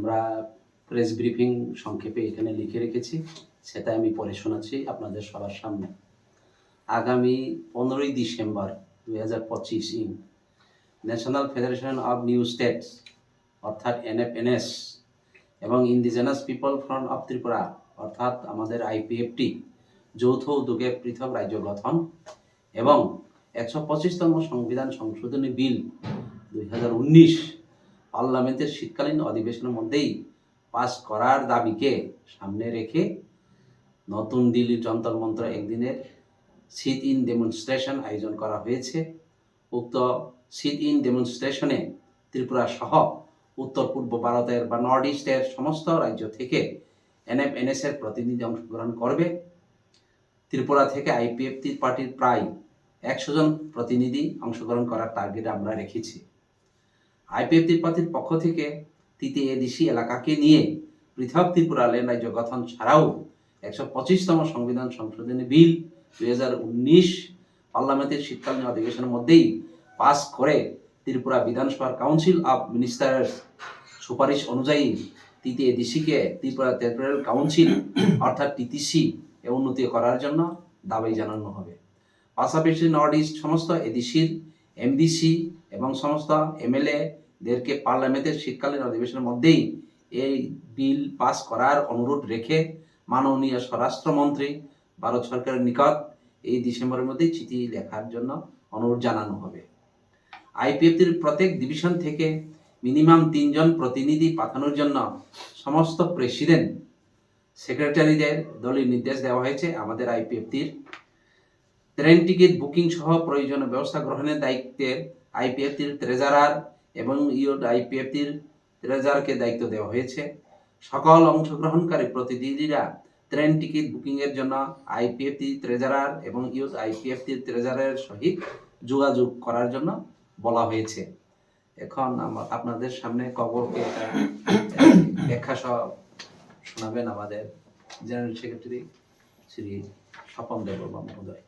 আমরা press briefing সংক্ষেপে এখানে লিখে রেখেছি। সেটা আমি পরে শোনাচ্ছি আপনাদের সবার সামনে। আগামী পনেরোই ডিসেম্বর দুই হাজার পঁচিশ National Federation of New States অর্থাৎ এনএফএনএস এবং Indigenous People Front of Tripura অর্থাৎ আমাদের আইপিএফটি যৌথ উদ্যোগে পৃথক রাজ্য গঠন এবং একশো পঁচিশতম সংবিধান সংশোধনী বিল দুই হাজার উনিশ পার্লামেন্টের শীতকালীন অধিবেশনের মধ্যেই পাস করার দাবিকে সামনে রেখে নতুন দিল্লির যন্তর মন্ত্র একদিনের সিট ইন ডেমনস্ট্রেশন আয়োজন করা হয়েছে। উক্ত সিট ইন ডেমনস্ট্রেশনে ত্রিপুরা সহ উত্তর পূর্ব ভারতের বা নর্থ ইস্টের সমস্ত রাজ্য থেকে এনএফএনএস এর প্রতিনিধি অংশগ্রহণ করবে। ত্রিপুরা থেকে আইপিএফটি পার্টির প্রায় একশো জন প্রতিনিধি অংশগ্রহণ করার টার্গেট আমরা রেখেছি। আইপিএফটি পার্টির পক্ষ থেকে তৃতীয় এডিসি এলাকাকে নিয়ে পৃথক ত্রিপুরা লেন রাজ্য গঠন ছাড়াও একশো পঁচিশতম সংবিধান সংশোধনী বিল দুই হাজার উনিশ পার্লামেন্টের শীতকালীন অধিবেশনের মধ্যেই পাস করে ত্রিপুরা বিধানসভার কাউন্সিল অফ মিনিস্টারের সুপারিশ অনুযায়ী তৃতীয় এডিসিকে ত্রিপুরা টেরিটোরিয়াল কাউন্সিল, অর্থাৎ টিটিসি, এ উন্নতি করার জন্য দাবি জানানো হবে। পাশাপাশি নর্থ ইস্ট সমস্ত এডিসির এমডিসি এবং সমস্ত এমএলএ দেরকে পার্লামেন্টের শীতকালীন অধিবেশনের মধ্যেই এই বিল পাস করার অনুরোধ রেখে মাননীয় স্বরাষ্ট্রমন্ত্রী, ভারত সরকারের নিকট এই ডিসেম্বরের মধ্যেই চিঠি লেখার জন্য অনুরোধ জানানো হবে। আইপিএফটির প্রত্যেক ডিভিশন থেকে মিনিমাম তিনজন প্রতিনিধি পাঠানোর জন্য সমস্ত প্রেসিডেন্ট, সেক্রেটারিদের দলীয় নির্দেশ দেওয়া হয়েছে আমাদের আইপিএফটির। ট্রেন টিকিট বুকিং সহ প্রয়োজনীয় ব্যবস্থা গ্রহণের দায়িত্বে আইপিএফটির ট্রেজারার এবং ইউড আইপিএফটির ট্রেজারকে দায়িত্ব দেওয়া হয়েছে। সকল অংশগ্রহণকারী প্রতিনিধিরা ট্রেন টিকিট বুকিংয়ের জন্য আইপিএফটি ট্রেজারার এবং ইউথ আইপিএফটির ট্রেজারের সহিত যোগাযোগ করার জন্য বলা হয়েছে। এখন আপনাদের সামনে কবরকে এটা ব্যাখ্যা সহ শোনাবেন আমাদের জেনারেল সেক্রেটারি শ্রী স্বপন দেববর্মা মহোদয়।